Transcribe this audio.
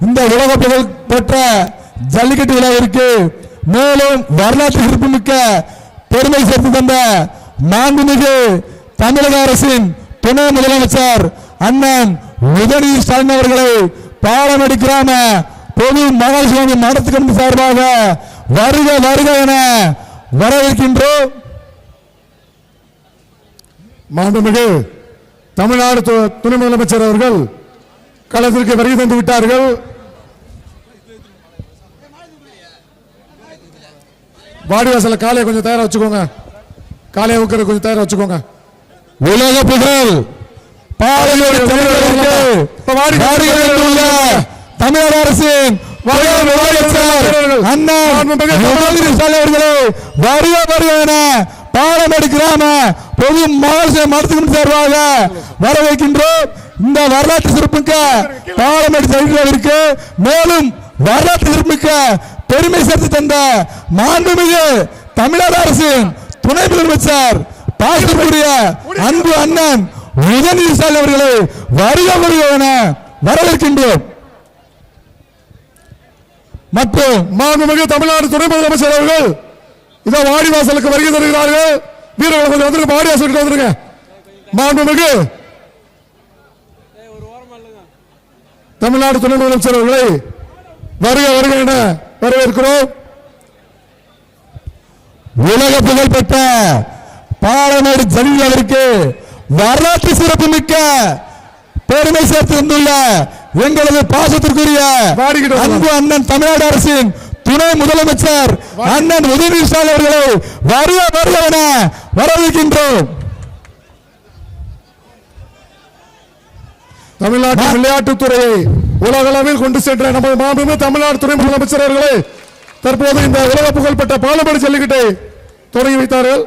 இந்த உலக புகழ் பெற்ற ஜல்லிக்கட்டு விழாவிற்கு மேலும் வரலாற்று சிறப்புமிக்க பெருமை சேர்த்து தந்த மாண்புமிகு தமிழக அரசின் துணை முதலமைச்சர் அண்ணன் உதயநிதி ஸ்டாலின் அவர்களை பாலமடி கிராம பொது மகாசுவாமி மடத்து சார்பாக வருக வருக என வரவேற்கின்றோம். மாண்புமிகு தமிழ்நாடு து- துணை முதலமைச்சர் அவர்கள் களத்திற்கு வருகை தந்து விட்டார்கள். வாடிவாசல காலையை கொஞ்சம் தயாரா வச்சுக்கோங்க. காலையை உட்கார கொஞ்சம் தயாரா வச்சுக்கோங்க. உலக புகழ் தமிழக அரசின் பாலமேடு கிராம பொது மருத்துவம் சார்பாக வரவேற்கின்றோம். இந்த வரலாற்று சிறப்புமிக்க பாலமேடு ஜல்லிக்கட்டு மேலும் வரலாற்று சிறப்புமிக்க பெருமை சேர்த்து தந்த மாண்புமிகு தமிழக அரசின் துணை முதலமைச்சர் பாசத்துக்குரிய அன்பு அண்ணன் உதயநிதி ஸ்டாலின் அவர்களை வருக வருக என வரவேற்கின்றோம். மற்றும் மாண்புமிகு தமிழ்நாடு துணை முதலமைச்சர் அவர்கள் இதோ வாடிவாசலுக்கு வருகை தருகிறார்கள். வீரர்கள் கொஞ்சம் வந்துருங்க வாடிவாசலுக்கு வந்துருங்க. மாண்புமிகு தமிழ்நாடு துணை முதலமைச்சர் அவர்களை வருக வருக என வரவேற்கிறோம் உலக புகழ் பெற்ற பாலமேடு ஜல்லிக்கட்டு வரலாற்று சிறப்புமிக்க பெருமை சேர்த்து வந்துள்ள எங்களது பாசத்திற்குரிய. அன்பு அண்ணன் தமிழ்நாடு அரசின் துணை முதலமைச்சர் அண்ணன் உதயநிதி ஸ்டாலின் அவர்களை வருக வருக என வரவேற்கின்றோம் தமிழ்நாட்டு விளையாட்டுத்துறையை உலகளவில் கொண்டு சென்ற நமது மாண்புமிகு தமிழ்நாடு துணை முதலமைச்சர் அவர்களே தற்போது இந்த உலக புகழ்பெற்ற பாலமேடு ஜல்லிக்கட்டை தொடங்கி வைத்தார்கள்.